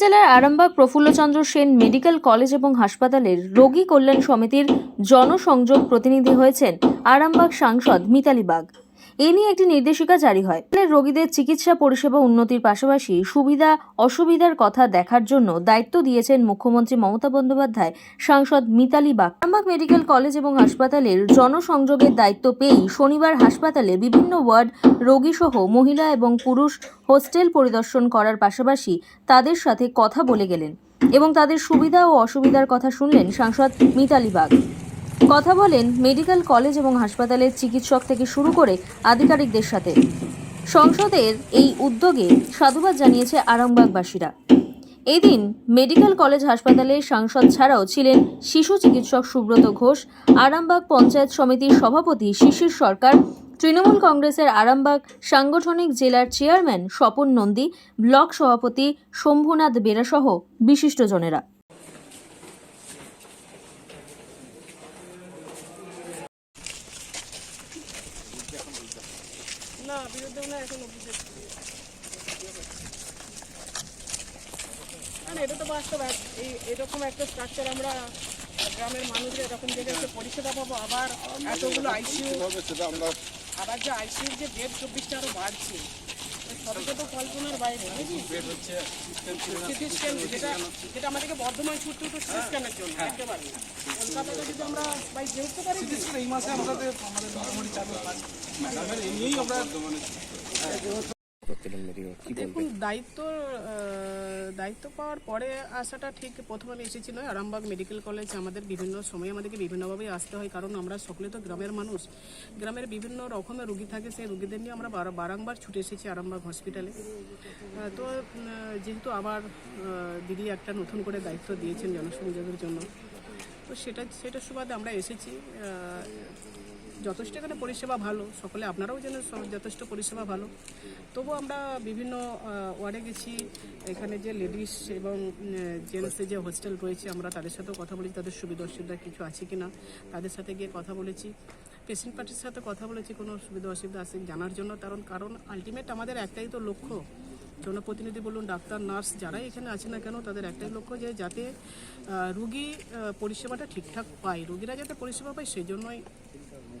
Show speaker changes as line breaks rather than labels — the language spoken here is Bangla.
জেলার আরামবাগ প্রফুল্লচন্দ্র সেন মেডিকেল কলেজ এবং হাসপাতালের রোগী কল্যাণ সমিতির জনসংযোগ প্রতিনিধি হয়েছেন আরামবাগ সাংসদ মিতালি বাগ। এ নিয়ে একটি নির্দেশিকা জারি হয়। রোগীদের চিকিৎসা পরিষেবা উন্নতির পাশাপাশি সুবিধা, অসুবিধার কথা দেখার জন্য দায়িত্ব দিয়েছেন মুখ্যমন্ত্রী মমতা বন্দ্যোপাধ্যায়, সাংসদ মিতালি বাগ। আরামবাগ মেডিকেল কলেজ এবং হাসপাতালের জনসংযোগের দায়িত্ব পেয়েই শনিবার হাসপাতালে বিভিন্ন ওয়ার্ড রোগীসহ মহিলা এবং পুরুষ হোস্টেল পরিদর্শন করার পাশাপাশি তাদের সাথে কথা বলে গেলেন এবং তাদের সুবিধা ও অসুবিধার কথা শুনলেন সাংসদ মিতালি বাগ। কথা বলেন মেডিকেল কলেজ এবং হাসপাতালের চিকিৎসক থেকে শুরু করে আধিকারিকদের সাথে। সংসদের এই উদ্যোগে সাধুবাদ জানিয়েছে আরামবাগবাসীরা। এদিন মেডিকেল কলেজ হাসপাতালে সাংসদ ছাড়াও ছিলেন শিশু চিকিৎসক সুব্রত ঘোষ, আরামবাগ পঞ্চায়েত সমিতির সভাপতি শিশির সরকার, তৃণমূল কংগ্রেসের আরামবাগ সাংগঠনিক জেলার চেয়ারম্যান স্বপন নন্দী, ব্লক সভাপতি শম্ভুনাথ বেরাসহ বিশিষ্টজনেরা
না বিরুদ্ধে না এখন অভিযোগ না এটা তো বাস্তব। এই এরকম একটা স্ট্রাকচার আমরা গ্রামের মানুষরা এরকম জায়গায় একটা পরিষেবা পাবো আবার এতগুলো আইসিইউ আবার যে আইসিইউর যে বেড চব্বিশটা আরও বাড়ছে তো কল্পনার বাইরে নাকি সিটি স্ক্যান যেটা যেটা আমাদেরকে বর্ধমান ছুটতে হতো সিটি স্ক্যানের জন্য দেখতে পারি কলকাতাতে যদি আমরা বাই যে উঠতে পারি
এই মাসে আমাদের আমাদের মোটামুটি চালু ম্যাডামের এই নিয়েই আমরা
দেখুন দায়িত্ব আহ, দায়িত্ব পাওয়ার পরে আসাটা ঠিক প্রথমে আমি এসেছিল আরামবাগ মেডিকেল কলেজ। আমাদের বিভিন্ন সময় আমাদেরকে বিভিন্নভাবেই আসতে হয়, কারণ আমরা সকলে তো গ্রামের মানুষ। গ্রামের বিভিন্ন রকমের রুগী থাকে, সেই রুগীদের নিয়ে আমরা বার- বারংবার ছুটে এসেছি আরামবাগ হসপিটালে তো যেহেতু আবার দিদি একটা নতুন করে দায়িত্ব দিয়েছেন জনসংযোগের জন্য, তো সেটা সেটার সুবাদে আমরা এসেছি। যথেষ্ট এখানে পরিষেবা ভালো, সকলে আপনারাও সব যথেষ্ট পরিষেবা ভালো। তবু আমরা বিভিন্ন ওয়ার্ডে গেছি, এখানে যে লেডিস এবং জেন্টসের যে হোস্টেল রয়েছে, আমরা তাদের সাথেও কথা বলেছি, তাদের সুবিধা অসুবিধা কিছু আছে কি না তাদের সাথে গিয়ে কথা বলেছি। পেশেন্ট পার্টির সাথে কথা বলেছি, কোনো সুবিধা অসুবিধা আছে জানার জন্য, কারণ কারণ আলটিমেট আমাদের একটাই তো লক্ষ্য। জনপ্রতিনিধি বলুন, ডাক্তার, নার্স যারাই এখানে আছে না কেন, তাদের একটাই লক্ষ্য যে যাতে রুগী পরিষেবাটা ঠিকঠাক পায়। রুগীরা যাতে পরিষেবা পায় সেই জন্যই